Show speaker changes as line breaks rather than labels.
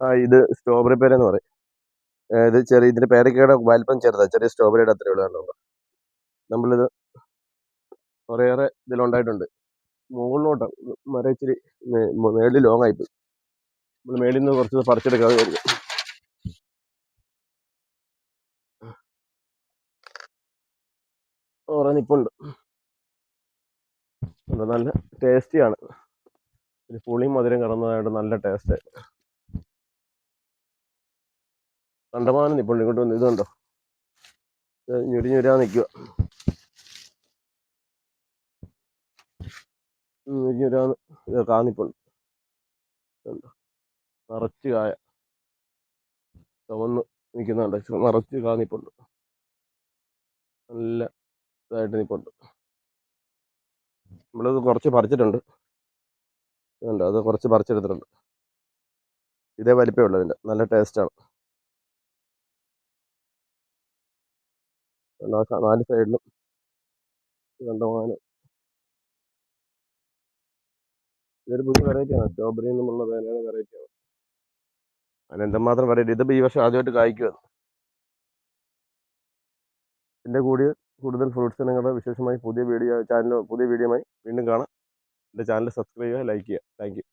ആ ഇത് സ്ട്രോബെറി പേരെന്ന് പറയും. ഇത് ചെറിയ ഇതിന്റെ പേരക്കയുടെ വലിപ്പം ചെറുതാണ് ചെറിയ സ്ട്രോബെറിയുടെ അത്രേ ഉള്ളൂ കാരണം നമ്മളിത് കുറേയേറെ ഇതിലുണ്ടായിട്ടുണ്ട്. മുകളിലോട്ട് മരം ഇച്ചിരി മേളിൽ ലോങ് ആയിപ്പോയി നമ്മൾ മേളിൽ നിന്ന് കുറച്ച് പറിച്ചെടുക്കാതെ വിചാരിക്കും. കുറേ നിപ്പുണ്ട് നല്ല ടേസ്റ്റിയാണ് പുളിയും മധുരം കടന്നതായിട്ട് നല്ല ടേസ്റ്റ് കണ്ടമാനം നിപ്പുണ്ട് ഇങ്ങോട്ട് വന്ന് ഇതുണ്ടോ? ഇത് ഞുരി ഞുരാ നിൽക്കുക കാന്നിപ്പുണ്ട് നിറച്ച് കായ. ചുവന്ന് നിൽക്കുന്നുണ്ട് നിറച്ച് കാന്നിപ്പുണ്ട് നല്ല ഇതായിട്ട് നിൽപ്പുണ്ട് നമ്മളിത് കുറച്ച് പറിച്ചിട്ടുണ്ട്. ഇതുണ്ട് അത് കുറച്ച് പറിച്ചെടുത്തിട്ടുണ്ട്. ഇതേ വലിപ്പമേ ഉള്ളൂ നല്ല ടേസ്റ്റാണ്. നാല് സൈഡിലും കണ്ടമാനം ഇതൊരു പുതിയ വെറൈറ്റിയാണ് സ്ട്രോബെറി എന്നുള്ള വേനയുടെ വെറൈറ്റിയാണ് അതിന് എന്തുമാത്രം വെറൈറ്റി ഇതിപ്പോൾ ഈ വർഷം ആദ്യമായിട്ട് കായ്ക്കുക എന്റെ കൂടിയ കൂടുതൽ ഫ്രൂട്ട്സ് ഇനങ്ങളുടെ വിശേഷമായി പുതിയ വീഡിയോ ചാനൽ പുതിയ വീഡിയോയുമായി വീണ്ടും കാണാം. എന്റെ ചാനൽ സബ്സ്ക്രൈബ് ചെയ്യുക ലൈക്ക് ചെയ്യുക. Thank you